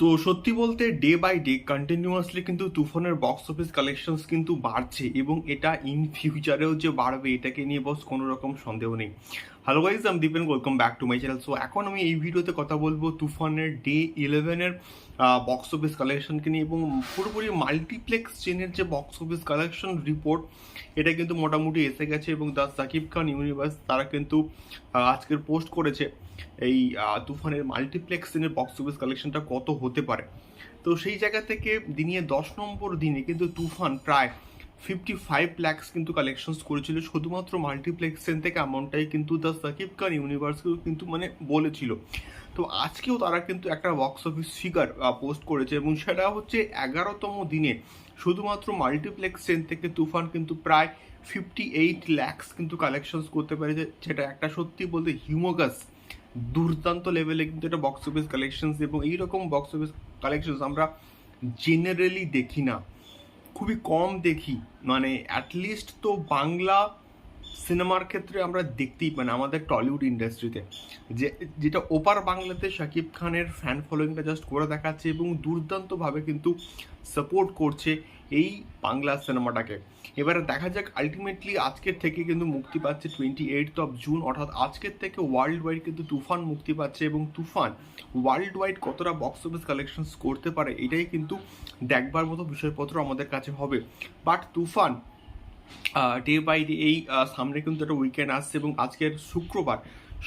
তো সত্যি বলতে ডে বাই ডে কন্টিনিউয়াসলি কিন্তু তুফানের বক্স অফিস কালেকশনস কিন্তু বাড়ছে এবং এটা ইন ফিউচারেও যে বাড়বে, এটাকে নিয়ে বস কোনো রকম সন্দেহ নেই। হ্যালো গাইজ আমি Dipen welcome back to my channel so এখন আমি এই ভিডিওতে কথা বলব তুফানের ডে ইলেভেনের বক্স অফিস কালেকশনকে নিয়ে এবং পুরোপুরি মাল্টিপ্লেক্স চেনের যে বক্স অফিস কালেকশন রিপোর্ট এটা কিন্তু মোটামুটি এসে গেছে এবং দ্য সাকিব খান ইউনিভার্স তারা কিন্তু আজকের পোস্ট করেছে এই তুফানের মাল্টিপ্লেক্স সিনের বক্স অফিস কালেকশনটা কত হতে পারে। তো সেই জায়গা থেকে দিনে দশ নম্বর দিনে কিন্তু তুফান প্রায় ফিফটি ফাইভ ল্যাক্স কিন্তু কালেকশনস করেছিল। শুধুমাত্র মাল্টিপ্লেক্স সেন থেকে অ্যামাউন্টটাই কিন্তু দ্য সাকিব খান ইউনিভার্সকেও কিন্তু মানে বলেছিল। তো আজকেও তারা কিন্তু একটা বক্স অফিস ফিগার পোস্ট করেছে এবং সেটা হচ্ছে এগারোতম দিনে শুধুমাত্র মাল্টিপ্লেক্স সেন থেকে তুফান কিন্তু প্রায় ফিফটি এইট ল্যাক্স কিন্তু কালেকশনস করতে পেরেছে। যেটা একটা সত্যি বলতে হিউমোগাস দুর্দান্ত লেভেলে কিন্তু এটা বক্স অফিস কালেকশনস এবং এইরকম বক্স অফিস কালেকশনস আমরা জেনারেলি দেখি না। খুবই কম দেখি। মানে অ্যাটলিস্ট তো বাংলা সিনেমার ক্ষেত্রে আমরা দেখতেই পাই না আমাদের টলিউড ইন্ডাস্ট্রিতে যে, যেটা ওপার বাংলাতে শাকিব খানের ফ্যান ফলোয়িংটা জাস্ট করে দেখাচ্ছে এবং দুর্দান্তভাবে কিন্তু সাপোর্ট করছে এই বাংলা সিনেমাটাকে। এবারে দেখা যাক আলটিমেটলি আজকের থেকে কিন্তু মুক্তি পাচ্ছে টোয়েন্টি এইট অফ জুন অর্থাৎ আজকের থেকে ওয়ার্ল্ড ওয়াইড কিন্তু তুফান মুক্তি পাচ্ছে এবং তুফান ওয়ার্ল্ড ওয়াইড কতটা বক্স অফিস কালেকশনস করতে পারে, এটাই কিন্তু দেখবার মতো বিষয়পত্র আমাদের কাছে হবে। But Toofan day by day এই সামনে কিন্তু একটা উইকেন্ড আসছে এবং আজকের শুক্রবার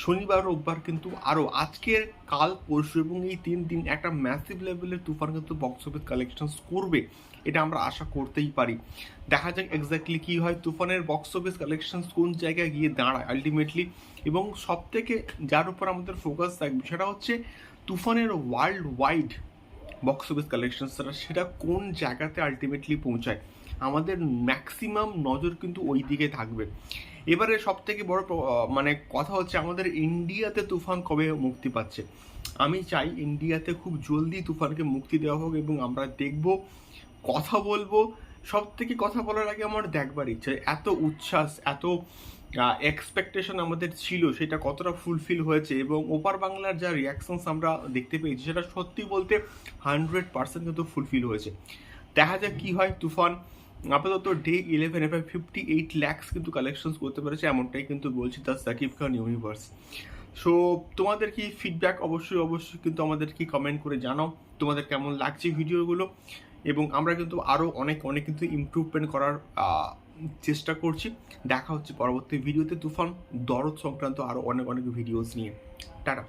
শনিবার, রোববার কিন্তু আরও আজকের কাল পরশু এবং এই তিন দিন একটা ম্যাসিভ লেভেলের তুফান কিন্তু বক্স অফিস কালেকশনস করবে, এটা আমরা আশা করতেই পারি। দেখা যাক এক্স্যাক্টলি কী হয়, তুফানের বক্স অফিস কালেকশনস কোন জায়গায় গিয়ে দাঁড়ায় আলটিমেটলি এবং সব থেকে যার উপর আমাদের ফোকাস থাকবে সেটা হচ্ছে তুফানের world wide box office collection সেটা কোন জায়গাতে আলটিমেটলি পৌঁছায়। আমাদের ম্যাক্সিমাম নজর কিন্তু ওই দিকে থাকবে। এবারে সব থেকে বড় মানে কথা হচ্ছে আমাদের ইন্ডিয়াতে তুফান কবে মুক্তি পাচ্ছে? আমি চাই ইন্ডিয়াতে খুব জলদি তুফানকে মুক্তি দেওয়া হোক এবং আমরা দেখব, কথা বলব। সব থেকে কথা বলার আগে আমার দেখবার ইচ্ছে, এত উচ্ছ্বাস, এত এক্সপেকটেশন আমাদের ছিল, সেটা কতটা ফুলফিল হয়েছে এবং ওপার বাংলার যা রিয়াকশনস আমরা দেখতে পেয়েছি, সেটা সত্যি বলতে হান্ড্রেড পার্সেন্ট কিন্তু ফুলফিল হয়েছে। দেখা যাক কি হয়, তুফান আপাতত day eleven F fifty eight lakhs কিন্তু কালেকশনস করতে পেরেছে, এমনটাই কিন্তু বলছি তার সাকিব খান ইউনিভার্স সো তোমাদের কি ফিডব্যাক অবশ্যই অবশ্যই কিন্তু আমাদের কি কমেন্ট করে জানাও। তোমাদের কেমন লাগছে ভিডিওগুলো? এবং আমরা কিন্তু আরও অনেক অনেক কিন্তু ইম্প্রুভমেন্ট করার চেষ্টা করছি। দেখা হচ্ছে পরবর্তী ভিডিওতে তুফান, দরদ সংক্রান্ত আরও অনেক অনেক ভিডিওস নিয়ে। টাটা।